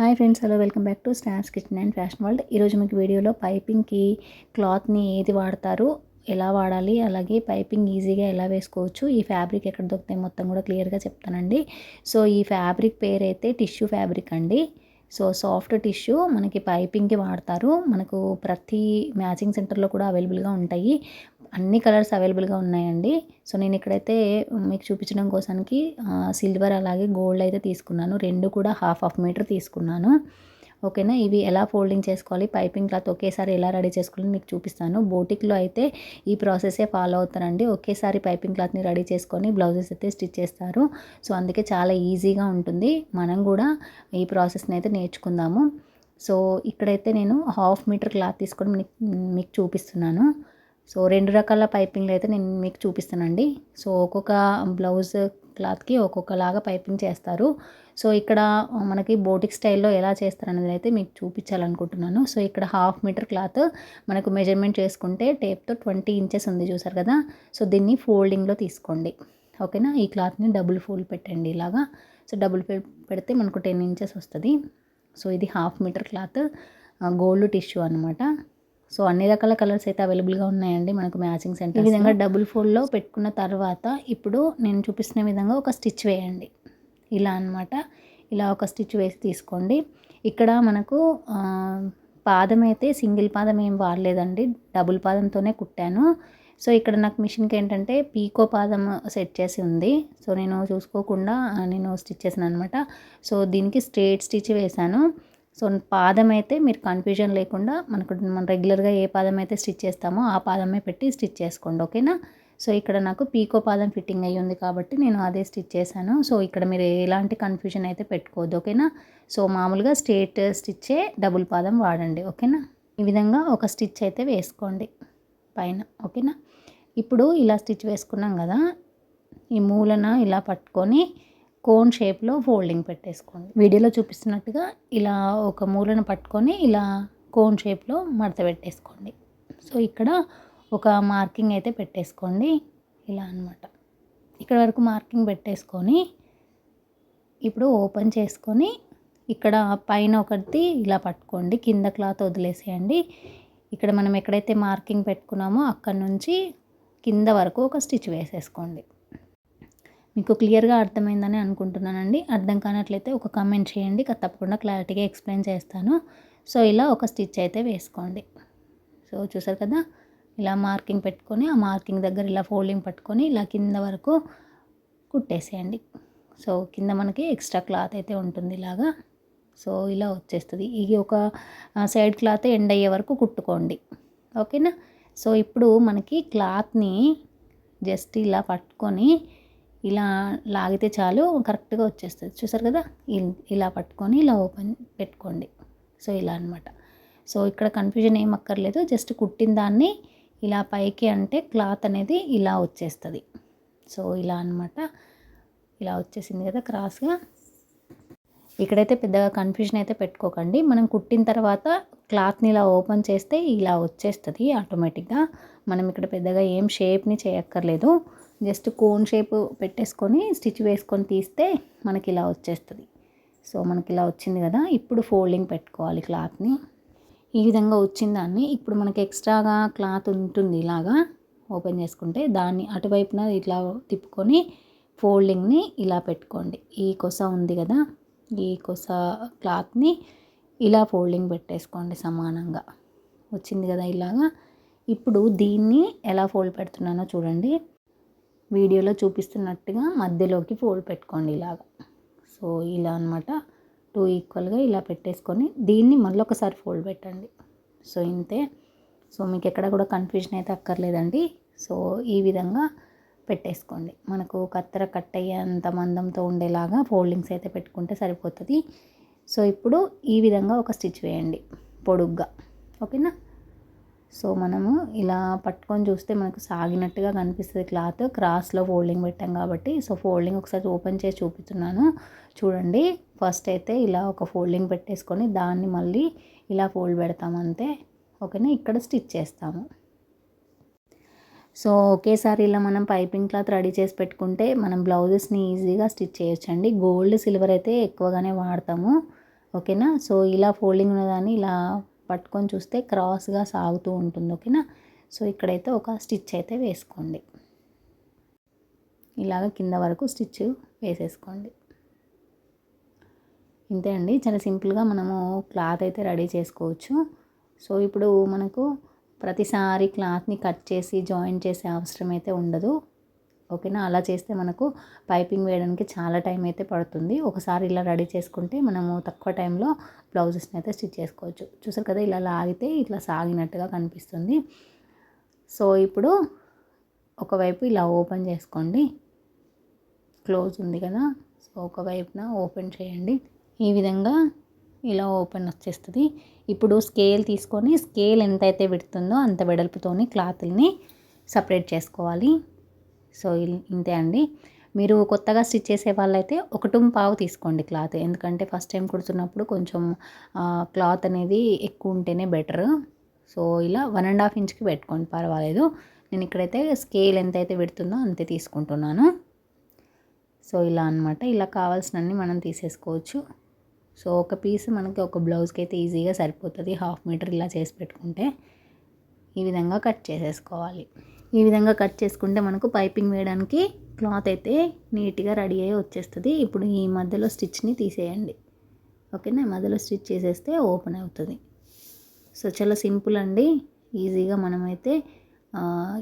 Hi friends hello welcome back to stars kitchen and fashion world. ఈరోజు మీకు వీడియోలో పైపింగ్కి క్లాత్ని ఏది వాడతారు ఎలా వాడాలి అలాగే పైపింగ్ ఈజీగా ఎలా వేసుకోవచ్చు ఈ ఫ్యాబ్రిక్ ఎక్కడ దొరుకుతాయి మొత్తం కూడా క్లియర్గా చెప్తానండి. సో ఈ ఫ్యాబ్రిక్ పేరు అయితే టిష్యూ ఫ్యాబ్రిక్ అండి. సో సాఫ్ట్ టిష్యూ మనకి పైపింగ్కి వాడతారు. మనకు ప్రతి మ్యాచింగ్ సెంటర్లో కూడా అవైలబుల్గా ఉంటాయి. అన్ని కలర్స్ అవైలబుల్గా ఉన్నాయండి. సో నేను ఇక్కడైతే మీకు చూపించడం కోసానికి సిల్వర్ అలాగే గోల్డ్ అయితే తీసుకున్నాను. రెండు కూడా హాఫ్ హాఫ్ మీటర్ తీసుకున్నాను. ఓకేనా? ఇవి ఎలా ఫోల్డింగ్ చేసుకోవాలి? పైపింగ్ క్లాత్ ఒకేసారి ఎలా రెడీ చేసుకోవాలని మీకు చూపిస్తాను. బోటిక్లో అయితే ఈ ప్రాసెసే ఫాలో అవుతారండి. ఒకేసారి పైపింగ్ క్లాత్ని రెడీ చేసుకొని బ్లౌజెస్ అయితే స్టిచ్ చేస్తారు. సో అందుకే చాలా ఈజీగా ఉంటుంది. మనం కూడా ఈ ప్రాసెస్ని అయితే నేర్చుకుందాము. సో ఇక్కడైతే నేను హాఫ్ మీటర్ క్లాత్ తీసుకొని మీకు మీకు చూపిస్తున్నాను. సో రెండు రకాల పైపింగ్లు అయితే నేను మీకు చూపిస్తానండి. సో ఒక్కొక్క బ్లౌజ్ క్లాత్కి ఒక్కొక్కలాగా పైపింగ్ చేస్తారు. సో ఇక్కడ మనకి బోటిక్ స్టైల్లో ఎలా చేస్తారనేది అయితే మీకు చూపించాలనుకుంటున్నాను. సో ఇక్కడ హాఫ్ మీటర్ క్లాత్ మనకు మెజర్మెంట్ చేసుకుంటే టేప్తో ట్వంటీ ఇంచెస్ ఉంది చూసారు కదా. సో దీన్ని ఫోల్డింగ్లో తీసుకోండి. ఓకేనా? ఈ క్లాత్ని డబుల్ ఫోల్డ్ పెట్టండి ఇలాగా. సో డబుల్ పెడితే మనకు టెన్ ఇంచెస్ వస్తుంది. సో ఇది half metre cloth gold tissue అనమాట సో అన్ని రకాల కలర్స్ అయితే అవైలబుల్గా ఉన్నాయండి మనకు మ్యాచింగ్ సెంటర్ ఈ విధంగా డబుల్ ఫోల్డ్లో పెట్టుకున్న తర్వాత ఇప్పుడు నేను చూపిస్తున్న విధంగా ఒక స్టిచ్ వేయండి. ఇలా అనమాట ఇలా ఒక స్టిచ్ వేసి తీసుకోండి. ఇక్కడ మనకు పాదం అయితే సింగిల్ పాదం ఏం వాడలేదండి. డబుల్ పాదంతోనే కుట్టాను. సో ఇక్కడ నాకు మిషన్కి ఏంటంటే పీకో పాదం సెట్ చేసి ఉంది. సో నేను చూసుకోకుండా నేను స్టిచ్ చేసాను అనమాట సో దీనికి స్ట్రేట్ స్టిచ్ వేశాను. సో పాదం అయితే మీరు కన్ఫ్యూజన్ లేకుండా మనకు మనం రెగ్యులర్గా ఏ పాదం అయితే స్టిచ్ చేస్తామో ఆ పాదమే పెట్టి స్టిచ్ చేసుకోండి ఓకేనా? సో ఇక్కడ నాకు పీకో పాదం ఫిట్టింగ్ అయ్యి ఉంది కాబట్టి నేను అదే స్టిచ్ చేశాను. సో ఇక్కడ మీరు ఎలాంటి కన్ఫ్యూజన్ అయితే పెట్టుకోవద్దు ఓకేనా? సో మామూలుగా స్ట్రేట్ స్టిచ్చే డబుల్ పాదం వాడండి ఓకేనా? ఈ విధంగా ఒక స్టిచ్ అయితే వేసుకోండి పైన ఓకేనా? ఇప్పుడు ఇలా స్టిచ్ వేసుకున్నాం కదా ఈ మూలన ఇలా పట్టుకొని కోన్ షేప్లో ఫోల్డింగ్ పెట్టేసుకోండి. వీడియోలో చూపిస్తున్నట్టుగా ఇలా ఒక మూలను పట్టుకొని ఇలా కోన్ షేప్లో మడత పెట్టేసుకోండి. సో ఇక్కడ ఒక మార్కింగ్ అయితే పెట్టేసుకోండి. ఇలా అనమాట ఇక్కడ వరకు మార్కింగ్ పెట్టేసుకొని ఇప్పుడు ఓపెన్ చేసుకొని ఇక్కడ పైన ఒకటి ఇలా పట్టుకోండి. కింద క్లాత్ వదిలేసేయండి. ఇక్కడ మనం ఎక్కడైతే మార్కింగ్ పెట్టుకున్నామో అక్కడ నుంచి కింద వరకు ఒక స్టిచ్ వేసేసుకోండి. మీకు క్లియర్గా అర్థమైందని అనుకుంటున్నానండి. అర్థం కానట్లయితే ఒక కామెంట్ చేయండి. తప్పకుండా క్లారిటీగా ఎక్స్ప్లెయిన్ చేస్తాను. సో ఇలా ఒక స్టిచ్ అయితే వేసుకోండి. సో చూసారు కదా? ఇలా మార్కింగ్ పెట్టుకొని ఆ మార్కింగ్ దగ్గర ఇలా ఫోల్డింగ్ పట్టుకొని ఇలా కింద వరకు కుట్టేసేయండి. సో కింద మనకి ఎక్స్ట్రా క్లాత్ అయితే ఉంటుంది ఇలాగా. సో ఇలా వచ్చేస్తుంది. ఇది ఒక సైడ్ క్లాత్ ఎండ్ అయ్యే వరకు కుట్టుకోండి. ఓకేనా? సో ఇప్పుడు మనకి క్లాత్ని జస్ట్ ఇలా పట్టుకొని ఇలా లాగితే చాలు కరెక్ట్గా వచ్చేస్తుంది. చూసారు కదా? ఇలా పట్టుకొని ఇలా ఓపెన్ పెట్టుకోండి. సో ఇలా అనమాట సో ఇక్కడ కన్ఫ్యూజన్ ఏం అక్కర్లేదు. జస్ట్ కుట్టిన దాన్ని ఇలా పైకి అంటే క్లాత్ అనేది ఇలా వచ్చేస్తుంది. సో ఇలా అనమాట ఇలా వచ్చేసింది కదా క్రాస్గా. ఇక్కడైతే పెద్దగా కన్ఫ్యూజన్ అయితే పెట్టుకోకండి. మనం కుట్టిన తర్వాత క్లాత్ని ఇలా ఓపెన్ చేస్తే ఇలా వచ్చేస్తుంది ఆటోమేటిక్గా. మనం ఇక్కడ పెద్దగా ఏం షేప్ని చేయక్కర్లేదు. జస్ట్ కోన్ షేప్ పెట్టేసుకొని స్టిచ్ వేసుకొని తీస్తే మనకి ఇలా వచ్చేస్తుంది. సో మనకి ఇలా వచ్చింది కదా ఇప్పుడు ఫోల్డింగ్ పెట్టుకోవాలి క్లాత్ని. ఈ విధంగా వచ్చిన దాన్ని ఇప్పుడు మనకి ఎక్స్ట్రాగా క్లాత్ ఉంటుంది ఇలాగా ఓపెన్ చేసుకుంటే దాన్ని అటువైపున ఇట్లా తిప్పుకొని ఫోల్డింగ్ని ఇలా పెట్టుకోండి. ఈ కొస ఉంది కదా ఈ కొస క్లాత్ని ఇలా ఫోల్డింగ్ పెట్టేసుకోండి సమానంగా. వచ్చింది కదా ఇలాగా. ఇప్పుడు దీన్ని ఎలా ఫోల్డ్ పెడుతున్నానో చూడండి. వీడియోలో చూపిస్తున్నట్టుగా మధ్యలోకి ఫోల్డ్ పెట్టుకోండి ఇలాగా. సో ఇలా అనమాట టూ ఈక్వల్గా ఇలా పెట్టేసుకొని దీన్ని మళ్ళీ ఒకసారి ఫోల్డ్ పెట్టండి. సో ఇంతే. సో మీకు ఎక్కడ కూడా కన్ఫ్యూజన్ అయితే అక్కర్లేదండి. సో ఈ విధంగా పెట్టేసుకోండి. మనకు కత్తెర కట్ అయ్యేంత మందంతో ఉండేలాగా ఫోల్డింగ్స్ అయితే పెట్టుకుంటే సరిపోతుంది. సో ఇప్పుడు ఈ విధంగా ఒక స్టిచ్ వేయండి. పొడుగ్గా. ఓకేనా? సో మనము ఇలా పట్టుకొని చూస్తే మనకు సాగినట్టుగా కనిపిస్తుంది క్లాత్. క్రాస్లో ఫోల్డింగ్ పెట్టాం కాబట్టి సో ఫోల్డింగ్ ఒకసారి ఓపెన్ చేసి చూపిస్తున్నాను. చూడండి ఫస్ట్ అయితే ఇలా ఒక ఫోల్డింగ్ పెట్టేసుకొని దాన్ని మళ్ళీ ఇలా ఫోల్డ్ పెడతామంతే ఓకేనా? ఇక్కడ స్టిచ్ చేస్తాము. సో ఒకేసారి ఇలా మనం పైపింగ్ క్లాత్ రెడీ చేసి పెట్టుకుంటే మనం బ్లౌజెస్ని ఈజీగా స్టిచ్ చేయొచ్చండి. గోల్డ్ సిల్వర్ అయితే ఎక్కువగానే వాడతాము. ఓకేనా? సో ఇలా ఫోల్డింగ్ ఉన్నదాన్ని ఇలా పట్టుకొని చూస్తే క్రాస్గా సాగుతూ ఉంటుంది ఓకేనా? సో ఇక్కడైతే ఒక స్టిచ్ అయితే వేసుకోండి. ఇలాగ కింద వరకు స్టిచ్ వేసేసుకోండి. ఇంతే అండి. చాలా సింపుల్గా మనము క్లాత్ అయితే రెడీ చేసుకోవచ్చు. సో ఇప్పుడు మనకు ప్రతిసారి క్లాత్ని కట్ చేసి జాయిన్ చేసే అవసరం అయితే ఉండదు. ఓకేనా? అలా చేస్తే మనకు పైపింగ్ వేయడానికి చాలా టైం అయితే పడుతుంది. ఒకసారి ఇలా రెడీ చేసుకుంటే మనము తక్కువ టైంలో బ్లౌజెస్ని అయితే స్టిచ్ చేసుకోవచ్చు. చూసారు కదా ఇలా లాగితే ఇట్లా సాగినట్టుగా కనిపిస్తుంది. సో ఇప్పుడు ఒకవైపు ఇలా ఓపెన్ చేసుకోండి. క్లోజ్ ఉంది కదా సో ఒకవైపున ఓపెన్ చేయండి. ఈ విధంగా ఇలా ఓపెన్ వచ్చేస్తుంది. ఇప్పుడు స్కేల్ తీసుకొని స్కేల్ ఎంతైతే పెడుతుందో అంత వెడల్పుతోని క్లాత్ని సపరేట్ చేసుకోవాలి. సో ఇంతే అండి. మీరు కొత్తగా స్టిచ్ చేసే వాళ్ళైతే ఒకటి పావు తీసుకోండి క్లాత్. ఎందుకంటే ఫస్ట్ టైం కుడుతున్నప్పుడు కొంచెం క్లాత్ అనేది ఎక్కువ ఉంటేనే బెటర్. సో ఇలా వన్ అండ్ హాఫ్ ఇంచ్కి పెట్టుకోండి పర్వాలేదు. నేను ఇక్కడైతే స్కేల్ ఎంత అయితే పెడుతుందో అంతే తీసుకుంటున్నాను. సో ఇలా అనమాట ఇలా కావాల్సినన్ని మనం తీసేసుకోవచ్చు. సో ఒక పీస్ మనకి ఒక బ్లౌజ్కి అయితే ఈజీగా సరిపోతుంది. హాఫ్ మీటర్ ఇలా చేసి పెట్టుకుంటే ఈ విధంగా కట్ చేసేసుకోవాలి. ఈ విధంగా కట్ చేసుకుంటే మనకు పైపింగ్ వేయడానికి క్లాత్ అయితే నీట్గా రెడీ అయ్యి వచ్చేస్తుంది. ఇప్పుడు ఈ మధ్యలో స్టిచ్ని తీసేయండి. ఓకేనా? మధ్యలో స్టిచ్ చేసేస్తే ఓపెన్ అవుతుంది. సో చాలా సింపుల్ అండి. ఈజీగా మనమైతే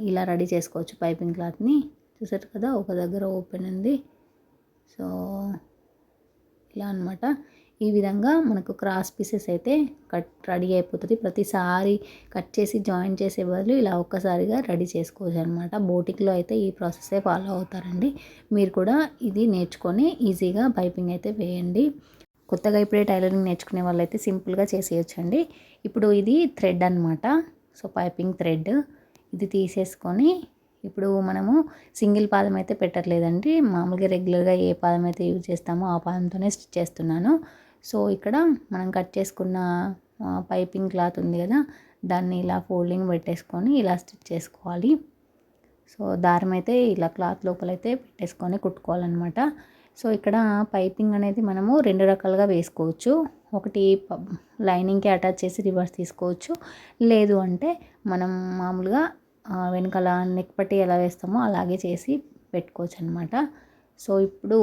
ఇలా రెడీ చేసుకోవచ్చు పైపింగ్ క్లాత్ని. చూసారు కదా? ఒక దగ్గర ఓపెన్ ఉంది. సో ఇలా అనమాట ఈ విధంగా మనకు క్రాస్ పీసెస్ అయితే కట్ రెడీ అయిపోతుంది. ప్రతిసారి కట్ చేసి జాయిన్ చేసే బదులు ఇలా ఒక్కసారిగా రెడీ చేసుకోవచ్చు అనమాట బోటిక్లో అయితే ఈ ప్రాసెసే ఫాలో అవుతారండి. మీరు కూడా ఇది నేర్చుకొని ఈజీగా పైపింగ్ అయితే వేయండి. కొత్తగా ఇప్పుడే టైలరింగ్ నేర్చుకునే వాళ్ళైతే సింపుల్గా చేసేయచ్చండి. ఇప్పుడు ఇది థ్రెడ్ అనమాట సో పైపింగ్ థ్రెడ్. ఇది తీసేసుకొని ఇప్పుడు మనము సింగిల్ పాదం అయితే పెట్టట్లేదండి. మామూలుగా రెగ్యులర్గా ఏ పాదం అయితే యూజ్ చేస్తామో ఆ పాదంతోనే స్టిచ్ చేస్తున్నాను. సో ఇక్కడ మనం కట్ చేసుకున్న పైపింగ్ క్లాత్ ఉంది కదా దాన్ని ఇలా ఫోల్డింగ్ పెట్టేసుకొని ఇలా స్టిచ్ చేసుకోవాలి. సో దారం అయితే ఇలా క్లాత్ లోపలైతే పెట్టేసుకొని కుట్టుకోవాలన్నమాట. సో ఇక్కడ పైపింగ్ అనేది మనము రెండు రకాలుగా వేసుకోవచ్చు. ఒకటి లైనింగ్కి అటాచ్ చేసి రివర్స్ తీసుకోవచ్చు. లేదు అంటే మనం మామూలుగా వెనకాల నెక్ పట్టి ఎలా వేస్తామో అలాగే చేసి పెట్టుకోవచ్చు అనమాట సో ఇప్పుడు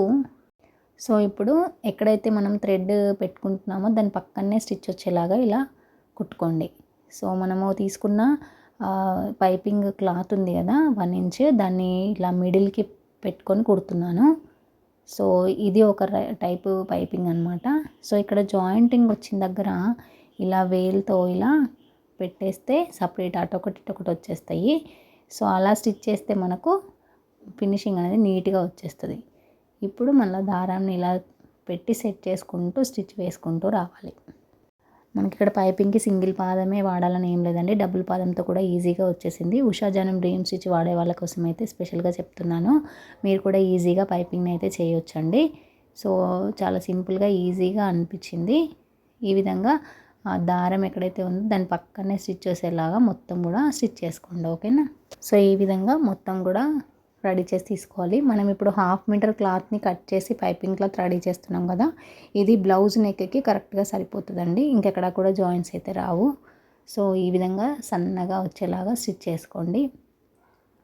సో ఇప్పుడు ఎక్కడైతే మనం థ్రెడ్ పెట్టుకుంటున్నామో దాని పక్కనే స్టిచ్ వచ్చేలాగా ఇలా కుట్టుకోండి. సో మనము తీసుకున్న పైపింగ్ క్లాత్ ఉంది కదా వన్ ఇంచ్ దాన్ని ఇలా మిడిల్కి పెట్టుకొని కుడుతున్నాను. సో ఇది ఒక టైపు పైపింగ్ అనమాట సో ఇక్కడ జాయింటింగ్ వచ్చిన దగ్గర ఇలా వేల్తో ఇలా పెట్టేస్తే సపరేట్ అటొకటి ఒకటి వచ్చేస్తాయి. సో అలా స్టిచ్ చేస్తే మనకు ఫినిషింగ్ అనేది నీట్గా వచ్చేస్తుంది. ఇప్పుడు మళ్ళీ దారాన్ని ఇలా పెట్టి సెట్ చేసుకుంటూ స్టిచ్ వేసుకుంటూ రావాలి. మనకి ఇక్కడ పైపింగ్కి సింగిల్ పాదమే వాడాలని ఏం లేదండి. డబుల్ పాదంతో కూడా ఈజీగా వచ్చేసింది. ఉషా జనం డ్రీమ్ స్టిచ్ వాడే వాళ్ళ కోసం అయితే స్పెషల్గా చెప్తున్నాను. మీరు కూడా ఈజీగా పైపింగ్ని అయితే చేయొచ్చండి. సో చాలా సింపుల్గా ఈజీగా అనిపించింది. ఈ విధంగా ఆ దారం ఎక్కడైతే ఉందో దాని పక్కనే స్టిచ్ చేసేలాగా మొత్తం కూడా స్టిచ్ చేసుకోండి ఓకేనా? సో ఈ విధంగా మొత్తం కూడా రెడీ చేసి తీసుకోవాలి. మనం ఇప్పుడు హాఫ్ మీటర్ క్లాత్ని కట్ చేసి పైపింగ్ క్లాత్ రెడీ చేస్తున్నాం కదా. ఇది బ్లౌజ్ నెక్కి కరెక్ట్గా సరిపోతుందండి. ఇంకెక్కడ కూడా జాయింట్స్ అయితే రావు. సో ఈ విధంగా సన్నగా వచ్చేలాగా స్టిచ్ చేసుకోండి.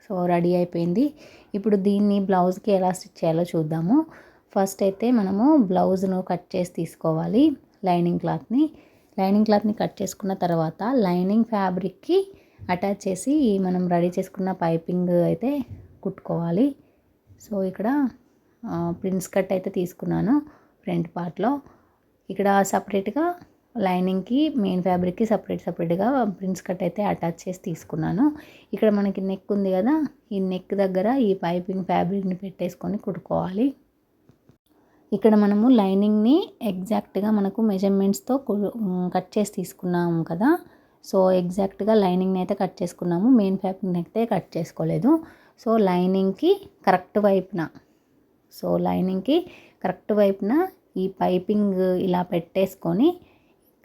సో రెడీ అయిపోయింది. ఇప్పుడు దీన్ని బ్లౌజ్కి ఎలా స్టిచ్ చేయాలో చూద్దాము. ఫస్ట్ అయితే మనము బ్లౌజ్ను కట్ చేసి తీసుకోవాలి లైనింగ్ క్లాత్ని లైనింగ్ క్లాత్ని కట్ చేసుకున్న తర్వాత లైనింగ్ ఫ్యాబ్రిక్కి అటాచ్ చేసి మనం రెడీ చేసుకున్న పైపింగ్ అయితే కుట్టుకోవాలి. సో ఇక్కడ ప్రిన్స్ కట్ అయితే తీసుకున్నాను ఫ్రంట్ పార్ట్లో. ఇక్కడ సపరేట్గా లైనింగ్కి మెయిన్ ఫ్యాబ్రిక్కి సపరేట్ సపరేట్గా ప్రిన్స్ కట్ అయితే అటాచ్ చేసి తీసుకున్నాను. ఇక్కడ మనకి నెక్ ఉంది కదా ఈ నెక్ దగ్గర ఈ పైపింగ్ ఫ్యాబ్రిక్ని పెట్టేసుకొని కుట్టుకోవాలి. ఇక్కడ మనము లైనింగ్ని ఎగ్జాక్ట్గా మనకు మెజర్మెంట్స్తో కట్ చేసి తీసుకున్నాము కదా. సో ఎగ్జాక్ట్గా లైనింగ్ని అయితే కట్ చేసుకున్నాము మెయిన్ ఫ్యాబ్రిక్ని అయితే కట్ చేసుకోలేదు. సో లైనింగ్కి కరెక్ట్ వైపున. సో లైనింగ్కి కరెక్ట్ వైపున ఈ పైపింగ్ ఇలా పెట్టేసుకొని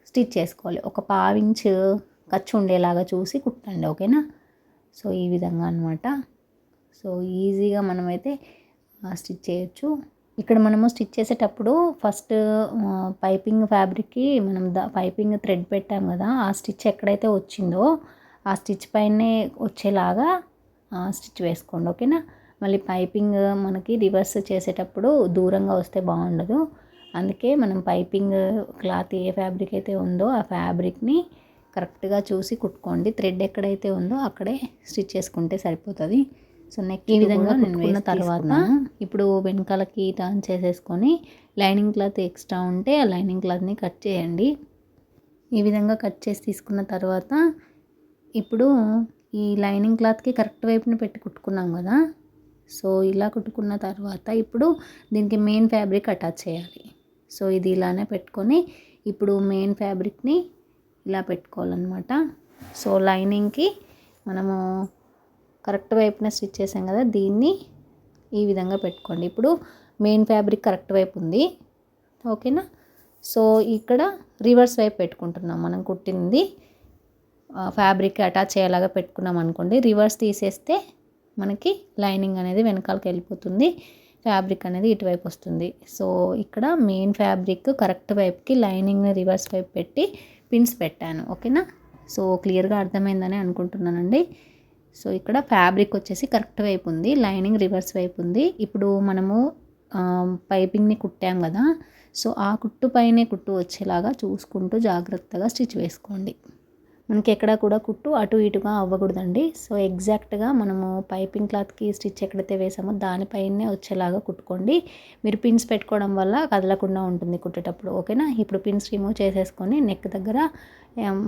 స్టిచ్ చేసుకోవాలి. ఒక పావించ్ ఖర్చు ఉండేలాగా చూసి కుట్టండి ఓకేనా? సో ఈ విధంగా అనమాట సో ఈజీగా మనమైతే స్టిచ్ చేయొచ్చు. ఇక్కడ మనము స్టిచ్ చేసేటప్పుడు ఫస్ట్ పైపింగ్ ఫ్యాబ్రిక్కి మనం ద పైపింగ్ థ్రెడ్ పెట్టాం కదా ఆ స్టిచ్ ఎక్కడైతే వచ్చిందో ఆ స్టిచ్ పైనే వచ్చేలాగా స్టిచ్ వేసుకోండి ఓకేనా? మళ్ళీ పైపింగ్ మనకి రివర్స్ చేసేటప్పుడు దూరంగా వస్తే బాగుండదు. అందుకే మనం పైపింగ్ క్లాత్ ఏ ఫ్యాబ్రిక్ అయితే ఉందో ఆ ఫ్యాబ్రిక్ని కరెక్ట్గా చూసి కుట్టుకోండి. థ్రెడ్ ఎక్కడైతే ఉందో అక్కడే స్టిచ్ చేసుకుంటే సరిపోతుంది. సో నెక్ ఈ విధంగా నేను వేసిన తర్వాత ఇప్పుడు వెనకాలకి టర్న్ చేసేసుకొని లైనింగ్ క్లాత్ ఎక్స్ట్రా ఉంటే ఆ లైనింగ్ క్లాత్ని కట్ చేయండి. ఈ విధంగా కట్ చేసి తీసుకున్న తర్వాత ఇప్పుడు ఈ లైనింగ్ క్లాత్కి కరెక్ట్ వైపున పెట్టి కుట్టుకున్నాం కదా. సో ఇలా కుట్టుకున్న తర్వాత ఇప్పుడు దీనికి మెయిన్ ఫ్యాబ్రిక్ అటాచ్ చేయాలి. సో ఇది ఇలానే పెట్టుకొని ఇప్పుడు మెయిన్ ఫ్యాబ్రిక్ని ఇలా పెట్టుకోవాలన్నమాట. సో లైనింగ్కి మనము కరెక్ట్ వైపున స్టిచ్ చేసాం కదా దీన్ని ఈ విధంగా పెట్టుకోండి. ఇప్పుడు మెయిన్ ఫ్యాబ్రిక్ కరెక్ట్ వైపు ఉంది. ఓకేనా? సో ఇక్కడ రివర్స్ వైపు పెట్టుకుంటున్నాం మనం కుట్టింది. ఫ్యాబ్రిక్ అటాచ్ అయ్యేలాగా పెట్టుకున్నాం అనుకోండి రివర్స్ తీసేస్తే మనకి లైనింగ్ అనేది వెనకాలకి వెళ్ళిపోతుంది ఫ్యాబ్రిక్ అనేది ఇటువైపు వస్తుంది. సో ఇక్కడ మెయిన్ ఫ్యాబ్రిక్ కరెక్ట్ వైపుకి లైనింగ్ని రివర్స్ వైపు పెట్టి పిన్స్ పెట్టాను. ఓకేనా? సో క్లియర్గా అర్థమైందని అనుకుంటున్నానండి. సో ఇక్కడ ఫ్యాబ్రిక్ వచ్చేసి కరెక్ట్ వైపు ఉంది లైనింగ్ రివర్స్ వైపు ఉంది. ఇప్పుడు మనము పైపింగ్ని కుట్టాం కదా సో ఆ కుట్టు పైనే కుట్టు వచ్చేలాగా చూసుకుంటూ జాగ్రత్తగా స్టిచ్ వేసుకోండి. మనకి ఎక్కడ కూడా కుట్టు అటు ఇటుగా అవ్వకూడదండి. సో ఎగ్జాక్ట్గా మనము పైపింగ్ క్లాత్కి స్టిచ్ ఎక్కడైతే వేసామో దానిపైనే వచ్చేలాగా కుట్టుకోండి. మీరు పిన్స్ పెట్టుకోవడం వల్ల కదలకుండా ఉంటుంది కుట్టేటప్పుడు ఓకేనా? ఇప్పుడు పిన్స్ రిమూవ్ చేసేసుకొని నెక్ దగ్గర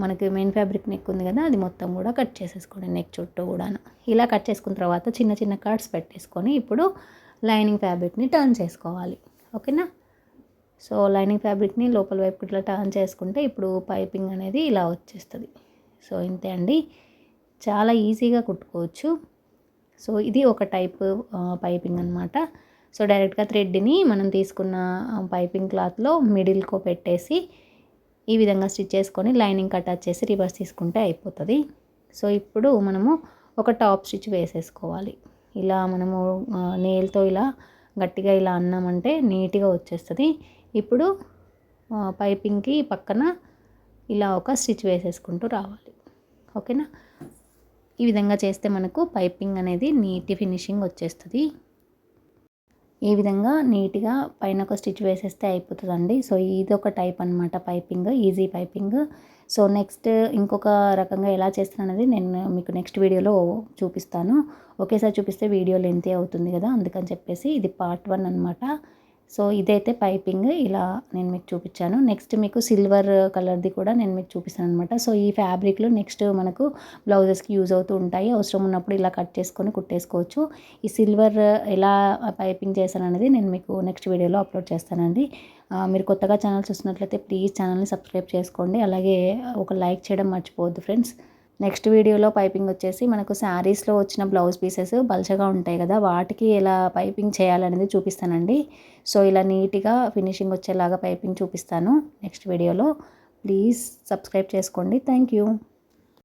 మనకి మెయిన్ ఫ్యాబ్రిక్ నెక్ ఉంది కదా అది మొత్తం కూడా కట్ చేసేసుకోండి నెక్ చుట్టూ కూడా ఇలా కట్ చేసుకున్న తర్వాత చిన్న చిన్న కట్స్ పెట్టేసుకొని ఇప్పుడు లైనింగ్ ఫ్యాబ్రిక్ని టర్న్ చేసుకోవాలి ఓకేనా? సో లైనింగ్ ఫ్యాబ్రిక్ని లోపల వైపు ఇట్లా టర్న్ చేసుకుంటే ఇప్పుడు పైపింగ్ అనేది ఇలా వచ్చేస్తుంది. సో ఇంతే అండి. చాలా ఈజీగా కుట్టుకోవచ్చు. సో ఇది ఒక టైప్ పైపింగ్ అనమాట సో డైరెక్ట్గా థ్రెడ్ని మనం తీసుకున్న పైపింగ్ క్లాత్లో మిడిల్కో పెట్టేసి ఈ విధంగా స్టిచ్ చేసుకొని లైనింగ్ కట్ చేసి రివర్స్ తీసుకుంటే అయిపోతుంది. సో ఇప్పుడు మనము ఒక టాప్ స్టిచ్ వేసేసుకోవాలి. ఇలా మనము నేల్తో ఇలా గట్టిగా ఇలా అన్నామంటే నీట్గా వచ్చేస్తుంది. ఇప్పుడు పైపింగ్కి పక్కన ఇలా ఒక స్టిచ్ వేసేసుకుంటూ రావాలి. ఓకేనా? ఈ విధంగా చేస్తే మనకు పైపింగ్ అనేది నీటి ఫినిషింగ్ వచ్చేస్తుంది. ఈ విధంగా నీట్గా పైన ఒక స్టిచ్ వేసేస్తే అయిపోతుందండి. సో ఇది ఒక టైప్ అనమాట piping easy piping. So next ఇంకొక రకంగా ఎలా చేస్తాను అనేది నేను మీకు నెక్స్ట్ వీడియోలో చూపిస్తాను. ఒకేసారి చూపిస్తే వీడియో లెంతే అవుతుంది కదా అందుకని చెప్పేసి ఇది పార్ట్ వన్ అనమాట సో ఇదైతే పైపింగ్ ఇలా నేను మీకు చూపించాను. నెక్స్ట్ మీకు సిల్వర్ కలర్ది కూడా నేను మీకు చూపిస్తాను అనమాట సో ఈ ఫ్యాబ్రిక్లో నెక్స్ట్ మనకు బ్లౌజెస్కి యూజ్ అవుతూ ఉంటాయి. అవసరం ఉన్నప్పుడు ఇలా కట్ చేసుకొని కుట్టేసుకోవచ్చు. ఈ సిల్వర్ ఎలా పైపింగ్ చేశాను అనేది నేను మీకు నెక్స్ట్ వీడియోలో అప్లోడ్ చేస్తానండి. మీరు కొత్తగా ఛానల్ చూస్తున్నట్లయితే ప్లీజ్ ఛానల్ని సబ్స్క్రైబ్ చేసుకోండి. అలాగే ఒక లైక్ చేయడం మర్చిపోవద్దు ఫ్రెండ్స్. నెక్స్ట్ వీడియోలో పైపింగ్ వచ్చేసి మనకు శారీస్లో వచ్చిన బ్లౌజ్ పీసెస్ బల్చగా ఉంటాయి కదా వాటికి ఎలా పైపింగ్ చేయాలనేది చూపిస్తానండి. సో ఇలా నీట్గా ఫినిషింగ్ వచ్చేలాగా పైపింగ్ చూపిస్తాను నెక్స్ట్ వీడియోలో. ప్లీజ్ సబ్స్క్రైబ్ చేసుకోండి. Thank you.